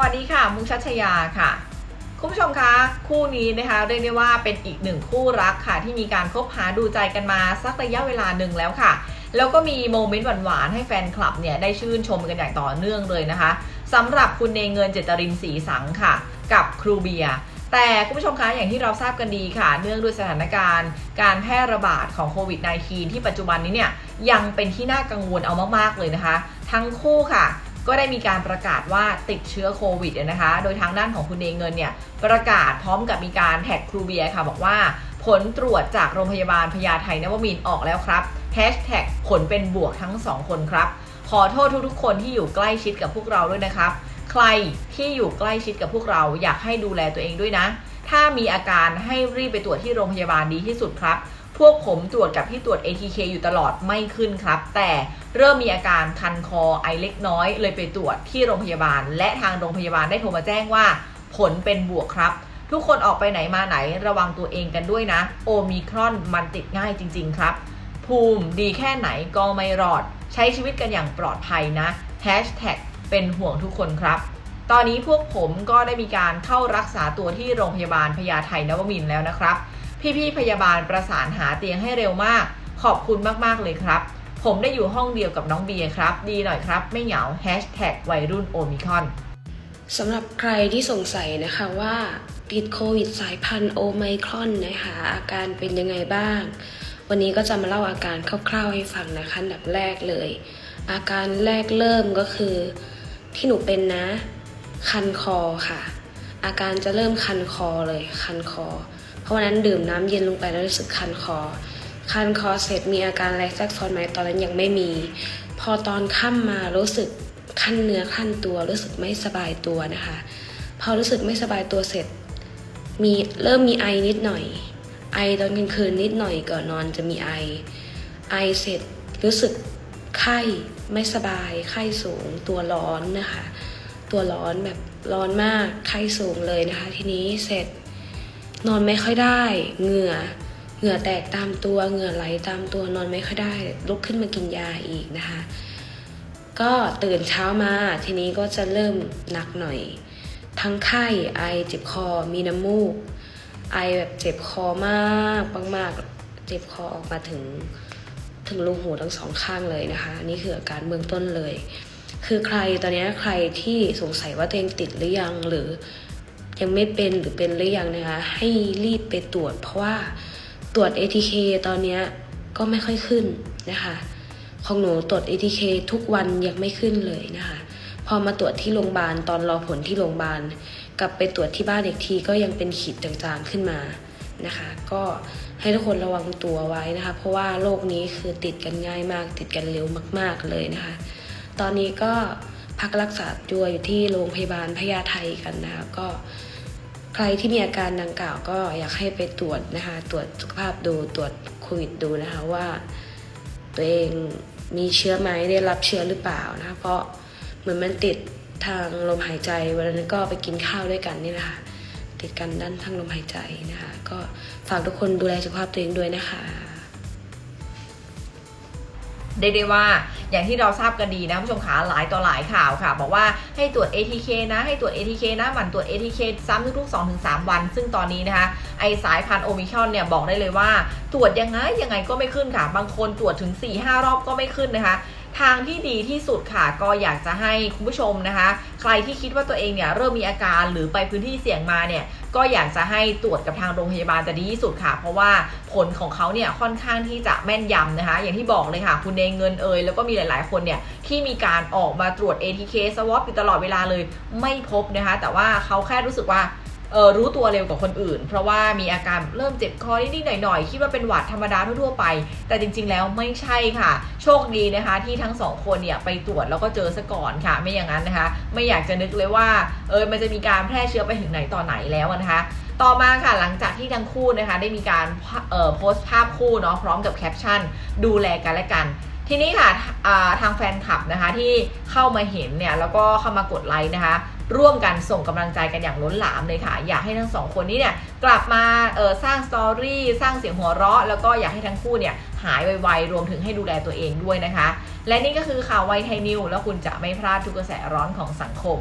วัสดีค่ะ มุกชัชยาค่ะ คุณผู้ชมคะ คู่นี้นะคะเรียกได้ว่าเป็นอีกหนึ่งคู่รักค่ะ ที่มีการคบหาดูใจกันมาสักระยะเวลาหนึ่งแล้วค่ะ แล้วก็มีโมเมนต์หวานๆให้แฟนคลับเนี่ยได้ชื่นชมกันอย่างต่อเนื่องเลยนะคะสำหรับคุณเนเงินเจตรินศรีสังค่ะ กับครูเบียร์แต่คุณผู้ชมคะอย่างที่เราทราบกันดีค่ะ เนื่องด้วยสถานการณ์ การแพร่ระบาดของโควิด -19 ที่ปัจจุบันนี้เนี่ยยังเป็นที่น่ากังวลเอามากๆเลยนะคะ ทั้งคู่ค่ะ ก็ได้มีการประกาศว่าติดเชื้อโควิดนะคะ โดยทางด้านของคุณเนเงินเนี่ยประกาศพร้อมกับมีการแท็กครูเบียค่ะบอกว่าผลตรวจจากโรงพยาบาลพญาไทนวมินออกแล้วครับแฮชแท็กผลเป็นบวกทั้งสองคนครับ ขอโทษทุกๆ คนที่อยู่ใกล้ชิดกับพวกเราด้วยนะครับ ใครที่อยู่ใกล้ชิดกับพวกเราอยากให้ดูแลตัวเองด้วยนะ ถ้ามีอาการให้รีบไปตรวจที่โรงพยาบาลดีที่สุดครับ พวกผมตรวจกับที่ตรวจ ATK อยู่ตลอดไม่ขึ้นครับ แต่เริ่มมีอาการคันคอไอเล็กน้อย เลยไปตรวจที่โรงพยาบาล และทางโรงพยาบาลได้โทรมาแจ้งว่า ผลเป็นบวกครับ ทุกคนออกไปไหนมาไหนระวังตัวเองกันด้วยนะ โอมิครอนมันติดง่ายจริง ๆ ครับ ภูมิดีแค่ไหนก็ไม่รอด ใช้ชีวิตกันอย่างปลอดภัยนะแฮชแท็กเป็นห่วงทุกคนครับ ตอนนี้พวกผมก็ได้มีการเข้ารักษาตัวที่โรงพยาบาลพญาไทนวมินแล้วนะครับ พี่ๆพยาบาลประสานหาเตียงให้เร็วมาก ขอบคุณมากๆเลยครับ ผมได้อยู่ห้องเดียวกับน้องเบียครับ ดีหน่อยครับ ไม่เหงาแฮชแท็กวัยรุ่นโอมิครอนสำหรับใครที่สงสัยนะคะว่าติดโควิดสายพันธุ์โอไมครอนนะคะอาการเป็นยังไงบ้าง วันนี้ก็จะมาเล่าอาการคร่าวๆให้ฟังนะคะอันดับแรกเลย อาการแรกเริ่มก็คือ ที่หนูเป็นนะ คันคอค่ะ อาการจะเริ่มคันคอเลยคันคอ ราะวันนั้นดื่มน้ำเย็นลงไปแล้วรู้สึกคันคอ คันคอเสร็จมีอาการอะไรแทรกซ้อนไหมตอนนั้นยังไม่มี พอตอนค่ำมารู้สึกขั้นเนื้อขั้นตัวรู้สึกไม่สบายตัวนะคะ พอรู้สึกไม่สบายตัวเสร็จ มีเริ่มมีไอนิดหน่อย ไอตอนกลางคืนนิดหน่อยก่อนนอนจะมีไอ ไอเสร็จรู้สึกไข้ไม่สบาย ไข้สูง ตัวร้อนนะคะ ตัวร้อนแบบร้อนมากไข้สูงเลยนะคะ ทีนี้เสร็จ นอนไม่ค่อยได้ เหงื่อ เหงื่อแตกตามตัว เหงื่อไหลตามตัวนอนไม่ค่อยได้ ลุกขึ้นมากินยาอีกนะคะ ก็ตื่นเช้ามาทีนี้ก็จะเริ่มหนักหน่อย ทั้งไข้ไอเจ็บคอมีน้ำมูก ไอแบบเจ็บคอมากมากๆเจ็บคอออกมาถึงถึงรูหูทั้งสองข้างเลยนะคะ นี่คืออาการเบื้องต้นเลย คือใครตอนนี้ใครที่สงสัยว่าตัวเองติดหรือยังหรือ ยังไม่เป็นหรือเป็นหรือยังนะคะ ให้รีบไปตรวจ เพราะว่าตรวจ ATK ตอนนี้ก็ไม่ค่อยขึ้นนะคะ ของหนูตรวจ ATK ทุกวันยังไม่ขึ้นเลยนะคะ พอมาตรวจที่โรงพยาบาลตอนรอผลที่โรงพยาบาล กลับไปตรวจที่บ้านอีกทีก็ยังเป็นขีดจางๆขึ้นมานะคะ ก็ให้ทุกคนระวังตัวไว้นะคะ เพราะว่าโรคนี้คือติดกันง่ายมาก ติดกันเร็วมาก ๆเลยนะคะ ตอนนี้ก็พักรักษาตัวอยู่ที่โรงพยาบาลพญาไทกันนะคะก็ ใครที่มีอาการดังกล่าวก็อยากให้ไปตรวจนะคะ ตรวจสุขภาพดูตรวจโควิดดูนะคะว่า ตัวเองมีเชื้อไหมได้รับเชื้อหรือเปล่านะคะเพราะเหมือนมันติดทางลมหายใจวันนั้นก็ไปกินข้าวด้วยกันนี่แหละค่ะติดกันด้านทางลมหายใจนะคะ ก็ฝากทุกคนดูแลสุขภาพตัวเองด้วยนะคะ ได้ได้ว่าอย่างที่เราทราบกันดีนะผู้ชมขาหลายต่อหลายข่าวค่ะ บอกว่าให้ตรวจ ATK นะให้ตรวจ ATK นะหมั่นตรวจ ATK ซ้ำทุกๆ 2-3 วัน ซึ่งตอนนี้นะคะไอสายพันธุ์โอมิครอนเนี่ยบอกได้เลยว่า ตรวจยังไงยังไงก็ไม่ขึ้นค่ะ บางคนตรวจถึง 4-5 รอบก็ไม่ขึ้นนะคะ ทางที่ดีที่สุดค่ะ ก็อยากจะให้คุณผู้ชมนะคะ ใครที่คิดว่าตัวเองเนี่ยเริ่มมีอาการหรือไปพื้นที่เสี่ยงมาเนี่ยก็อยากจะให้ตรวจกับทางโรงพยาบาลจะดีที่สุดค่ะ เพราะว่าผลของเขาเนี่ยค่อนข้างที่จะแม่นยำนะคะ อย่างที่บอกเลยค่ะ คุณเองเงินเอยแล้วก็มีหลาย ๆ คนเนี่ยที่มีการออกมาตรวจ ATK สวอปอยู่ตลอดเวลาเลยไม่พบนะคะ แต่ว่าเขาแค่รู้สึกว่า เออรู้ตัวเร็วกว่าคนอื่น เพราะว่ามีอาการเริ่มเจ็บคอนิดๆหน่อยๆคิดว่าเป็นหวัดธรรมดาทั่วๆไป แต่จริง ๆ แล้วไม่ใช่ค่ะ โชคดีนะคะ ที่ทั้งสองคนเนี่ยไปตรวจแล้วก็เจอซะก่อนค่ะ ไม่อย่างนั้นนะคะ ไม่อยากจะนึกเลยว่า เออมันจะมีการแพร่เชื้อไปถึงไหนต่อไหนแล้วนะคะต่อมาค่ะหลังจากที่ทั้งคู่นะคะได้มีการเอ่อโพสต์ภาพคู่เนาะพร้อมกับแคปชั่น ดูแลกันและกัน ทีนี้ค่ะทางแฟนคลับนะคะที่เข้ามาเห็นเนี่ยแล้วก็เข้ามากดไลค์นะคะ ร่วมกันส่งกำลังใจกันอย่างล้นหลามเลยค่ะ อยากให้ทั้งสองคนนี้เนี่ยกลับมาเออสร้างสตอรี่สร้างเสียงหัวเราะ แล้วก็อยากให้ทั้งคู่เนี่ยหายไวๆรวมถึงให้ดูแลตัวเองด้วยนะคะ และนี่ก็คือข่าวไวไทยนิวแล้วคุณจะไม่พลาดทุกกระแสร้อนของสังคม